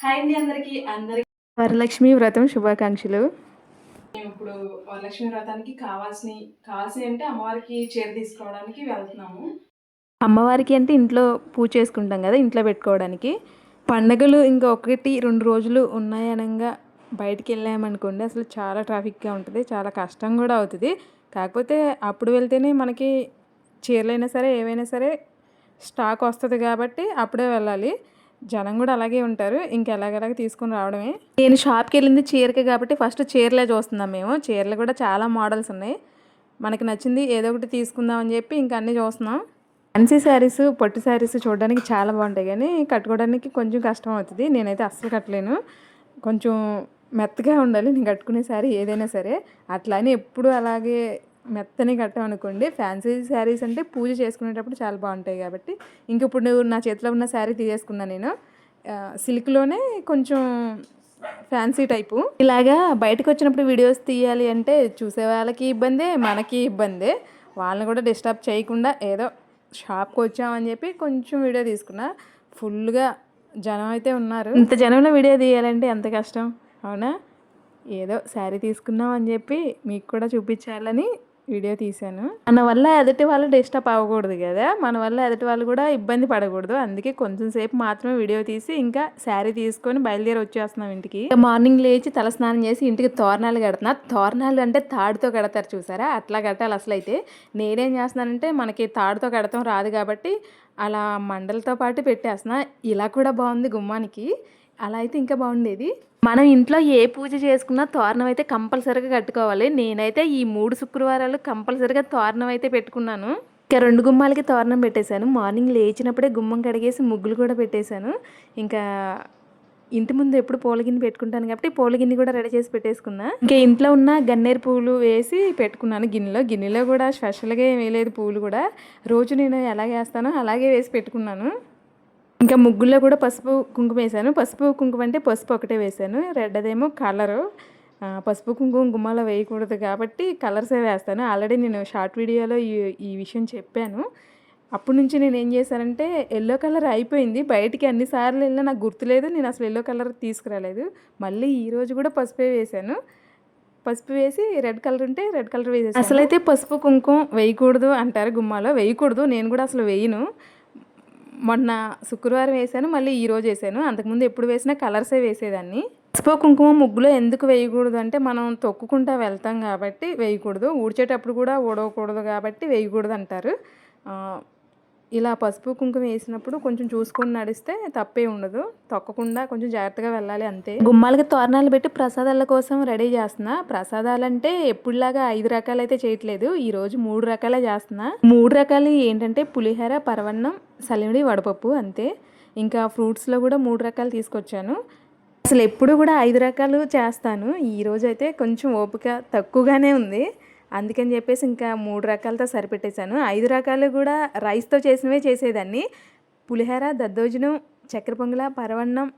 Hi అండి అందరికి అందరికి వరలక్ష్మి వ్రతం శుభాకాంక్షలు. ఇప్పుడు వరలక్ష్మి వ్రతానికి కావాల్సిన కావాల్సిన అంటే అమ్మవారికి చీర తీసుకోవడానికి వెళ్తున్నాము. అమ్మవారికి అంటే ఇంట్లో పూజ చేసుకుంటాం కదా ఇంట్లో పెట్టుకోవడానికి. పండగలు ఇంకా ఒకటి రెండు రోజులు ఉన్నాయనగా బయటికి వెళ్ళామనుకోండి అసలు చాలా ట్రాఫిక్గా ఉంటుంది చాలా కష్టం కూడా అవుతుంది. కాకపోతే అప్పుడు వెళ్తేనే మనకి చీరలైనా సరే ఏవైనా సరే స్టాక్ వస్తుంది కాబట్టి అప్పుడే వెళ్ళాలి. జనం కూడా అలాగే ఉంటారు. ఇంకెలాగెలాగ తీసుకుని రావడమే. నేను షాప్కి వెళ్ళింది చీరకి కాబట్టి ఫస్ట్ చీరలే చూస్తున్నాం మేము. చీరలు కూడా చాలా మోడల్స్ ఉన్నాయి. మనకి నచ్చింది ఏదో ఒకటి తీసుకుందాం అని చెప్పి ఇంకా అన్నీ చూస్తున్నాం. ఫ్యాన్సీ శారీస్ పొట్టి శారీస్ చూడడానికి చాలా బాగుంటాయి కానీ కట్టుకోవడానికి కొంచెం కష్టం అవుతుంది. నేనైతే అస్సలు కట్టలేను. కొంచెం మెత్తగా ఉండాలి. నేను కట్టుకునే శారీ ఏదైనా సరే. అట్లా అని ఎప్పుడు అలాగే మెత్తని కట్టామనుకోండి ఫ్యాన్సీ శారీస్ అంటే పూజ చేసుకునేటప్పుడు చాలా బాగుంటాయి కాబట్టి. ఇంక ఇప్పుడు నువ్వు నా చేతిలో ఉన్న శారీ తీసేసుకున్నా నేను. సిల్క్లోనే కొంచెం ఫ్యాన్సీ టైపు. ఇలాగా బయటకు వచ్చినప్పుడు వీడియోస్ తీయాలి అంటే చూసే వాళ్ళకి ఇబ్బందే మనకి ఇబ్బందే. వాళ్ళని కూడా డిస్టర్బ్ చేయకుండా ఏదో షాప్కి వచ్చామని చెప్పి కొంచెం వీడియో తీసుకున్నా. ఫుల్గా జనం అయితే ఉన్నారు. ఇంత జనంలో వీడియో తీయాలంటే ఎంత కష్టం? అవునా? ఏదో శారీ తీసుకున్నాం అని చెప్పి మీకు కూడా చూపించాలని వీడియో తీశాను. మన వల్ల ఎదుటి వాళ్ళు డిస్టర్బ్ అవ్వకూడదు కదా. మన వల్ల ఎదుటి వాళ్ళు కూడా ఇబ్బంది పడకూడదు. అందుకే కొంచెం సేపు మాత్రమే వీడియో తీసి ఇంకా శారీ తీసుకొని బయలుదేరి వచ్చేస్తున్నాం ఇంటికి. మార్నింగ్ లేచి తలస్నానం చేసి ఇంటికి తోరణాలు కడుతున్నా. తోరణాలు అంటే తాడుతో కడతారు చూసారా? అట్లా కట్టాలి అసలు అయితే నేనేం చేస్తున్నానంటే మనకి తాడుతో కడతాం రాదు కాబట్టి అలా మండలతో పాటు పెట్టేస్తున్నా. ఇలా కూడా బాగుంది గుమ్మానికి. అలా అయితే ఇంకా బాగుండేది. మనం ఇంట్లో ఏ పూజ చేసుకున్నా తోరణం అయితే కంపల్సరీగా కట్టుకోవాలి. నేనైతే ఈ మూడు శుక్రవారాలు కంపల్సరీగా తోరణం అయితే పెట్టుకున్నాను. ఇంకా రెండు గుమ్మాలకి తోరణం పెట్టేశాను. మార్నింగ్ లేచినప్పుడే గుమ్మం కడిగేసి ముగ్గులు కూడా పెట్టేశాను. ఇంకా ఇంటి ముందు ఎప్పుడు పూలగిన్ని పెట్టుకుంటాను కాబట్టి పూలగిన్ని కూడా రెడీ చేసి పెట్టేసుకున్నా. ఇంకా ఇంట్లో ఉన్న గన్నేరు పూలు వేసి పెట్టుకున్నాను గిన్నెలో. గిన్నెలో కూడా స్పెషల్గా ఏమీ వేయలేదు పూలు కూడా. రోజు నేను ఎలా వేస్తానో అలాగే వేసి పెట్టుకున్నాను. ఇంకా ముగ్గుల్లో కూడా పసుపు కుంకుమ వేసాను పసుపు కుంకుమ అంటే పసుపు ఒకటే వేసాను రెడ్ అదేమో కలరు పసుపు కుంకుమ గుమ్మాలో వేయకూడదు కాబట్టి కలర్సే వేస్తాను. ఆల్రెడీ నేను షార్ట్ వీడియోలో ఈ ఈ విషయం చెప్పాను. అప్పటి నుంచి నేను ఏం చేశానంటే ఎల్లో కలర్ అయిపోయింది. బయటికి అన్నిసార్లు వెళ్ళినా నాకు గుర్తులేదు. నేను అసలు ఎల్లో కలర్ తీసుకురాలేదు. మళ్ళీ ఈ రోజు కూడా పసుపే వేశాను. పసుపు వేసి రెడ్ కలర్ ఉంటే రెడ్ కలర్ వేసేసి అసలు అయితే పసుపు కుంకుమ వేయకూడదు అంటారు గుమ్మాలో. వేయకూడదు. నేను కూడా అసలు వేయను. మొన్న శుక్రవారం వేసాను మళ్ళీ ఈరోజు వేసాను. అంతకుముందు ఎప్పుడు వేసినా కలర్సే వేసేదాన్ని. పసుపు కుంకుమ ముగ్గులో ఎందుకు వేయకూడదు అంటే మనం తొక్కుకుంటా వెళ్తాం కాబట్టి వేయకూడదు. ఊడ్చేటప్పుడు కూడా ఊడవకూడదు కాబట్టి వేయకూడదు అంటారు. ఇలా పసుపు కుంకుమ వేసినప్పుడు కొంచెం చూసుకొని నడిస్తే తప్పే ఉండదు. తొక్కకుండా కొంచెం జాగ్రత్తగా వెళ్ళాలి అంతే. గుమ్మాలకి తోరణాలు పెట్టి ప్రసాదాల కోసం రెడీ చేస్తున్నా. ప్రసాదాలు అంటే ఎప్పుడులాగా ఐదు రకాలు అయితే చేయట్లేదు. ఈ రోజు మూడు రకాలే చేస్తున్నా. మూడు రకాలు ఏంటంటే పులిహోర పరవన్నం సలిమిడి వడపప్పు అంతే. ఇంకా ఫ్రూట్స్లో కూడా మూడు రకాలు తీసుకొచ్చాను. అసలు ఎప్పుడు కూడా ఐదు రకాలు చేస్తాను. ఈ అయితే కొంచెం ఓపిక తక్కువగానే ఉంది. అందుకని చెప్పేసి ఇంకా మూడు రకాలతో సరిపెట్టేశాను. ఐదు రకాలు కూడా రైస్తో చేసినవే చేసేదాన్ని. పులిహోర దద్దోజనం చక్కెర పొంగల పరవన్నం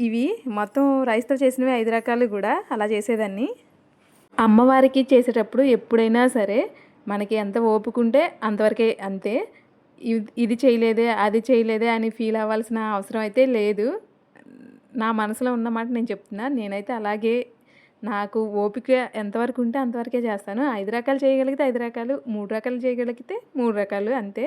ఇవి మొత్తం రైస్తో చేసినవి ఐదు రకాలు కూడా అలా చేసేదాన్ని. అమ్మవారికి చేసేటప్పుడు ఎప్పుడైనా సరే మనకి ఎంత ఓపుకుంటే అంతవరకే అంతే. ఇది- ఇది చేయలేదే అది చేయలేదే అని ఫీల్ అవ్వాల్సిన అవసరం అయితే లేదు. నా మనసులో ఉన్నమాట నేను చెప్తున్నా. నేనైతే అలాగే నాకు ఓపిక ఎంతవరకు ఉంటే అంతవరకే చేస్తాను. ఐదు రకాలు చేయగలిగితే ఐదు రకాలు మూడు రకాలు చేయగలిగితే మూడు రకాలు అంతే.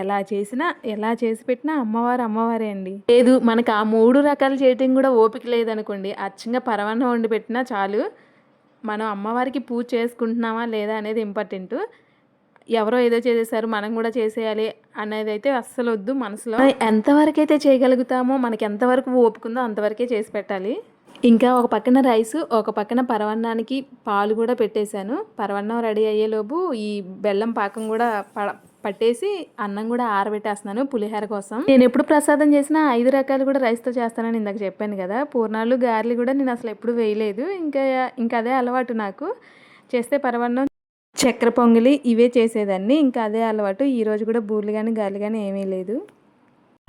ఎలా చేసినా ఎలా చేసి పెట్టినా అమ్మవారు అమ్మవారే అండి. లేదు మనకు ఆ మూడు రకాలు చేయటం కూడా ఓపిక లేదనుకోండి. అచ్చంగా పరమాన్నం వండి పెట్టినా చాలు. మనం అమ్మవారికి పూజ చేసుకుంటున్నామా లేదా అనేది ఇంపార్టెంట్. ఎవరో ఏదో చేసేసారు మనం కూడా చేసేయాలి అనేది అయితే అస్సలు వద్దు మనసులో ఎంతవరకు అయితే చేయగలుగుతామో మనకి ఎంతవరకు ఓపుకుందో అంతవరకే చేసి పెట్టాలి. ఇంకా ఒక పక్కన రైస్ ఒక పక్కన పరవన్నానికి పాలు కూడా పెట్టేశాను. పరవన్నం రెడీ అయ్యేలోపు ఈ బెల్లం పాకం కూడా ప- పట్టేసి అన్నం కూడా ఆరబెట్టేస్తున్నాను పులిహోర కోసం. నేను ఎప్పుడు ప్రసాదం చేసినా ఐదు రకాలు కూడా రైస్తో చేస్తానని ఇందాక చెప్పాను కదా. పూర్ణాలు గారెలు కూడా నేను అసలు ఎప్పుడు వేయలేదు. ఇంకా ఇంకా అదే అలవాటు నాకు. చేస్తే పరవన్నం చక్కెర పొంగలి ఇవే చేసేదాన్ని. ఇంకా అదే అలవాటు. ఈరోజు కూడా బూర్లు కానీ గాలి కానీ ఏమీ లేదు.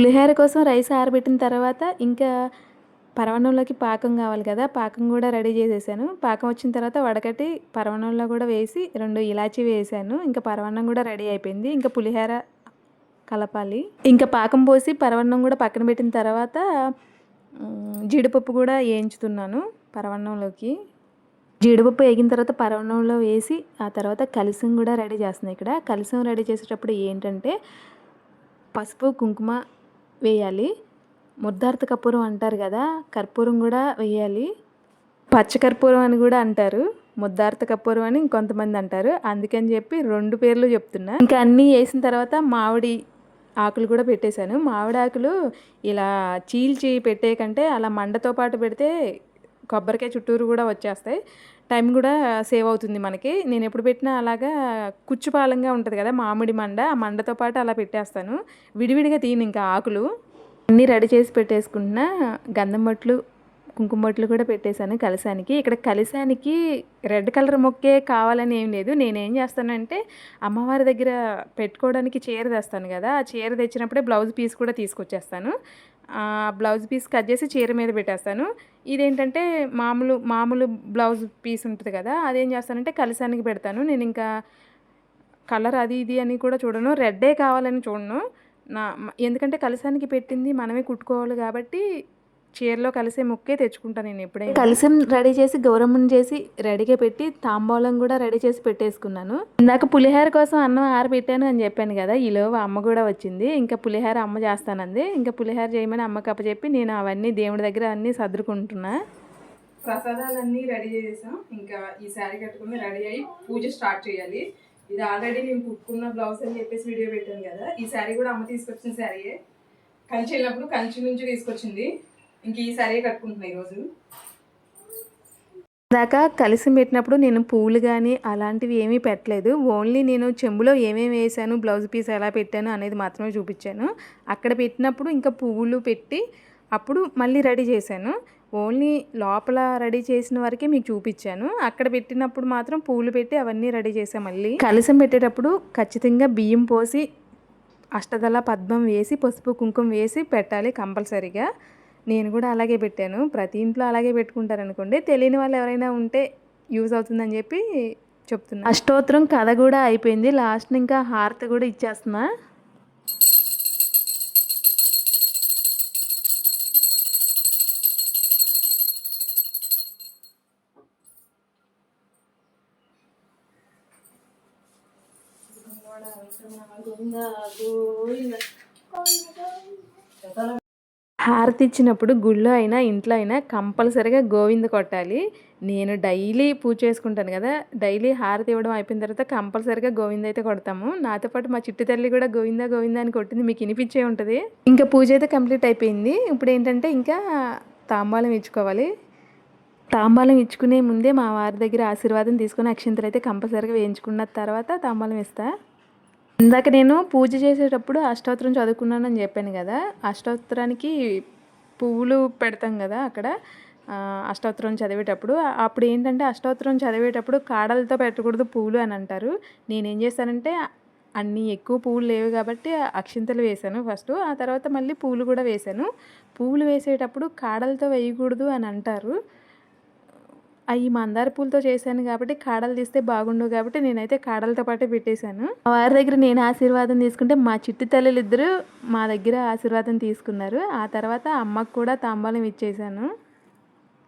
పులిహోర కోసం రైస్ ఆరబెట్టిన తర్వాత ఇంకా పరవన్నంలోకి పాకం కావాలి కదా పాకం కూడా రెడీ చేసేసాను. పాకం వచ్చిన తర్వాత వడకట్టి పరవన్నంలో కూడా వేసి రెండు ఇలాచీ వేసాను. ఇంకా పరవన్నం కూడా రెడీ అయిపోయింది. ఇంకా పులిహోర కలపాలి. ఇంకా పాకం పోసి పరవన్నం కూడా పక్కన పెట్టిన తర్వాత జీడిపప్పు కూడా వేయించుతున్నాను పరవన్నంలోకి జీడిపప్పు వేగిన తర్వాత పరవన్నంలో వేసి ఆ తర్వాత కలిసం కూడా రెడీ చేస్తున్నాను ఇక్కడ. కలిసం రెడీ చేసేటప్పుడు ఏంటంటే పసుపు కుంకుమ వేయాలి. ముద్దార్త కర్పూరం అంటారు కదా కర్పూరం కూడా వేయాలి పచ్చకర్పూరం అని కూడా అంటారు ముద్దార్త కర్పూరం అని ఇంకొంతమంది అంటారు. అందుకని చెప్పి రెండు పేర్లు చెప్తున్నా. ఇంకా అన్నీ వేసిన తర్వాత మామిడి ఆకులు కూడా పెట్టేశాను. మామిడి ఆకులు ఇలా చీల్చి పెట్టే కంటే అలా మండతో పాటు పెడితే కొబ్బరికాయ చుట్టూరు కూడా వచ్చేస్తాయి. టైం కూడా సేవ్ అవుతుంది మనకి. నేను ఎప్పుడు పెట్టినా అలాగా కుచ్చుపాలంగా ఉంటుంది కదా మామిడి మండ ఆ మండతో పాటు అలా పెట్టేస్తాను. విడివిడిగా తీయను ఇంకా ఆకులు. అన్నీ రెడీ చేసి పెట్టేసుకుంటున్నా. గంధం బొట్లు కుంకుమ బొట్లు కూడా పెట్టేశాను కలిశానికి. ఇక్కడ కలిశానికి రెడ్ కలర్ మొక్కే కావాలని ఏం లేదు. నేనేం చేస్తానంటే అమ్మవారి దగ్గర పెట్టుకోవడానికి చీర తెస్తాను కదా ఆ చీర తెచ్చినప్పుడే బ్లౌజ్ పీస్ కూడా తీసుకొచ్చేస్తాను. ఆ బ్లౌజ్ పీస్ కట్ చేసి చీర మీద పెట్టేస్తాను. ఇదేంటంటే మామూలు మామూలు బ్లౌజ్ పీస్ ఉంటుంది కదా అదేం చేస్తానంటే కలిశానికి పెడతాను. నేను ఇంకా కలర్ అది ఇది అని కూడా చూడను. రెడ్డే కావాలని చూడను. నా ఎందుకంటే కలసానికి పెట్టింది మనమే కుట్టుకోవాలి కాబట్టి చీరలో కలిసే ముక్కే తెచ్చుకుంటాను నేను ఎప్పుడైనా. కలిసం రెడీ చేసి గౌరమ్మని చేసి రెడీగా పెట్టి తాంబూలం కూడా రెడీ చేసి పెట్టేసుకున్నాను. ఇందాక పులిహోర కోసం అన్నం ఆరబెట్టాను అని చెప్పాను కదా ఈలోపు అమ్మ కూడా వచ్చింది. ఇంకా పులిహోర అమ్మ చేస్తానంది. ఇంకా పులిహోర చేయమని అమ్మకి అప్పచెప్పి నేను అవన్నీ దేవుడి దగ్గర అన్నీ సర్దుకుంటున్నా. ప్రసాదాలన్నీ రెడీ చేసేసాం. ఇంకా ఈ శారీ కట్టుకుని రెడీ అయ్యి పూజ స్టార్ట్ చేయాలి. ఇది ఆల్రెడీ నేను కుట్టుకున్న బ్లౌజ్ అని చెప్పేసి వీడియో పెట్టాను కదా. ఈ శారీ కూడా అమ్మ తీసుకొచ్చిన శారీయే. కంచి వెళ్ళినప్పుడు కంచి నుంచి తీసుకొచ్చింది. ఇంక ఈ శారీ కట్టుకుంటున్నా ఈరోజు. దాకా కలిసి పెట్టినప్పుడు నేను పూలు కానీ అలాంటివి ఏమీ పెట్టలేదు. ఓన్లీ నేను చెంబులో ఏమేమి వేసాను బ్లౌజ్ పీస్ ఎలా పెట్టాను అనేది మాత్రమే చూపించాను. అక్కడ పెట్టినప్పుడు ఇంకా పువ్వులు పెట్టి అప్పుడు మళ్ళీ రెడీ చేశాను. ఓన్లీ లోపల రెడీ చేసిన వరకే మీకు చూపించాను. అక్కడ పెట్టినప్పుడు మాత్రం పూలు పెట్టి అవన్నీ రెడీ చేసాం మళ్ళీ. కలిసం పెట్టేటప్పుడు ఖచ్చితంగా బియ్యం పోసి అష్టదళ పద్మం వేసి పసుపు కుంకుమ వేసి పెట్టాలి కంపల్సరీగా. నేను కూడా అలాగే పెట్టాను. ప్రతి ఇంట్లో అలాగే పెట్టుకుంటారనుకోండి. తెలియని వాళ్ళు ఎవరైనా ఉంటే యూజ్ అవుతుందని చెప్పి చెప్తున్నా. అష్టోత్తరం కథ కూడా అయిపోయింది. లాస్ట్ ఇంకా హారతి కూడా ఇచ్చేస్తున్నా. హారతి ఇచ్చినప్పుడు గుళ్ళో అయినా ఇంట్లో అయినా కంపల్సరీగా గోవింద కొట్టాలి. నేను డైలీ పూజ చేసుకుంటాను కదా డైలీ హారతి ఇవ్వడం అయిపోయిన తర్వాత కంపల్సరీగా గోవింద అయితే కొడతాము. నాతో పాటు మా చిట్టి తల్లి కూడా గోవింద గోవింద అని కొట్టింది మీకు వినిపించే ఉంటుంది. ఇంకా పూజ అయితే కంప్లీట్ అయిపోయింది. ఇప్పుడు ఏంటంటే ఇంకా తాంబాలం ఇచ్చుకోవాలి. తాంబాలం ఇచ్చుకునే ముందే మా వారి దగ్గర ఆశీర్వాదం తీసుకుని అక్షంతలు అయితే కంపల్సరీగా వేయించుకున్న తర్వాత తాంబాలం ఇస్తా. ఇందాక నేను పూజ చేసేటప్పుడు అష్టోత్తరం చదువుకున్నానని చెప్పాను కదా అష్టోత్తరానికి పువ్వులు పెడతాం కదా అక్కడ అష్టోత్తరం చదివేటప్పుడు. అప్పుడు ఏంటంటే అష్టోత్తరం చదివేటప్పుడు కాడలతో పెట్టకూడదు పువ్వులు అని అంటారు. నేనేం చేశానంటే అన్నీ ఎక్కువ పువ్వులు లేవు కాబట్టి అక్షింతలు వేశాను ఫస్ట్. ఆ తర్వాత మళ్ళీ పువ్వులు కూడా వేశాను. పువ్వులు వేసేటప్పుడు కాడలతో వేయకూడదు అని అంటారు. అవి మందార పూలతో చేశాను కాబట్టి కాడలు తీస్తే బాగుండు కాబట్టి నేనైతే కాడలతో పాటే పెట్టేశాను. మా వారి దగ్గర నేను ఆశీర్వాదం తీసుకుంటే మా చిట్టి తల్లులు ఇద్దరు మా దగ్గర ఆశీర్వాదం తీసుకున్నారు. ఆ తర్వాత అమ్మకు కూడా తాంబూలం ఇచ్చేసాను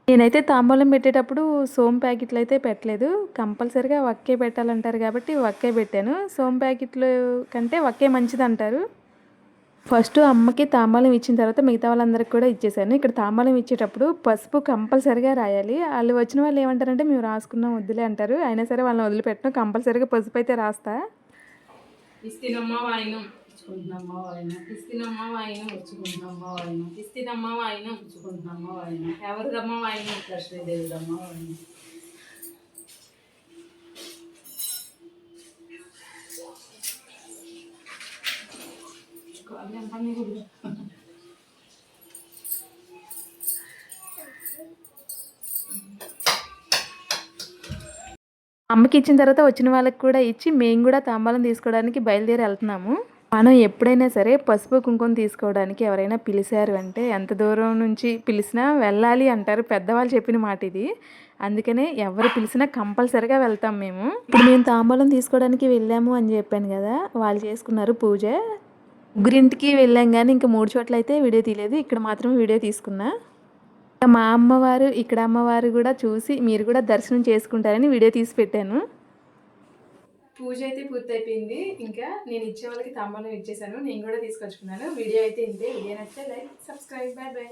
నేనైతే తాంబూలం పెట్టేటప్పుడు సోమ్ ప్యాకెట్లు అయితే పెట్టలేదు. కంపల్సరిగా ఒక్కే పెట్టాలంటారు కాబట్టి ఒక్కే పెట్టాను. సోమ్ ప్యాకెట్లు కంటే వక్కే మంచిది అంటారు ఫస్ట్ అమ్మకి తాంబూలం ఇచ్చిన తర్వాత మిగతా వాళ్ళందరికీ కూడా ఇచ్చేసాను. ఇక్కడ తాంబూలం ఇచ్చేటప్పుడు పసుపు కంపల్సరిగా రాయాలి. వాళ్ళు వచ్చిన వాళ్ళు ఏమంటారంటే మేము రాసుకున్నాం వద్దులే అంటారు. అయినా సరే వాళ్ళని వదిలిపెట్టను. కంపల్సరిగా పసుపు అయితే రాస్తా. ఇస్తినమ్మ వాయినం. ఇచ్చుకుంటున్నామా వాయిన. ఇస్తినమ్మ వాయినం ఇచ్చుకుంటున్నామా వాయిన. ఇస్తినమ్మ వాయినం ఇచ్చుకుంటున్నామా వాయిన. ఎవరిదమ్మ వాయినం? లక్ష్మీదేవిదమ్మా వాయిన. అమ్మకి ఇచ్చిన తర్వాత వచ్చిన వాళ్ళకి కూడా ఇచ్చి మేము కూడా తాంబూలం తీసుకోవడానికి బయలుదేరి వెళ్తున్నాము. మనం ఎప్పుడైనా సరే పసుపు కుంకుమ తీసుకోవడానికి ఎవరైనా పిలిచారు అంటే ఎంత దూరం నుంచి పిలిచినా వెళ్ళాలి అంటారు పెద్దవాళ్ళు చెప్పిన మాట ఇది. అందుకనే ఎవరు పిలిచినా కంపల్సరిగా వెళ్తాం మేము. ఇప్పుడు మేము తాంబూలం తీసుకోవడానికి వెళ్ళాము అని చెప్పాను కదా వాళ్ళు చేసుకున్నారు పూజ. ముగ్గురింటికి వెళ్ళాం కానీ ఇంకా మూడు చోట్ల అయితే వీడియో తీయలేదు. ఇక్కడ మాత్రం వీడియో తీసుకున్నా. మా అమ్మవారు ఇక్కడ అమ్మవారు కూడా చూసి మీరు కూడా దర్శనం చేసుకుంటారని వీడియో తీసి పెట్టాను. పూజ అయితే పూర్తయిపోయింది. ఇంకా నేను ఇచ్చే వాళ్ళకి తమ్మను ఇచ్చేసాను. నేను కూడా తీసుకొచ్చుకున్నాను. వీడియో అయితే ఇంతే. వీడియో నచ్చితే లైక్ సబ్స్క్రైబ్. Bye bye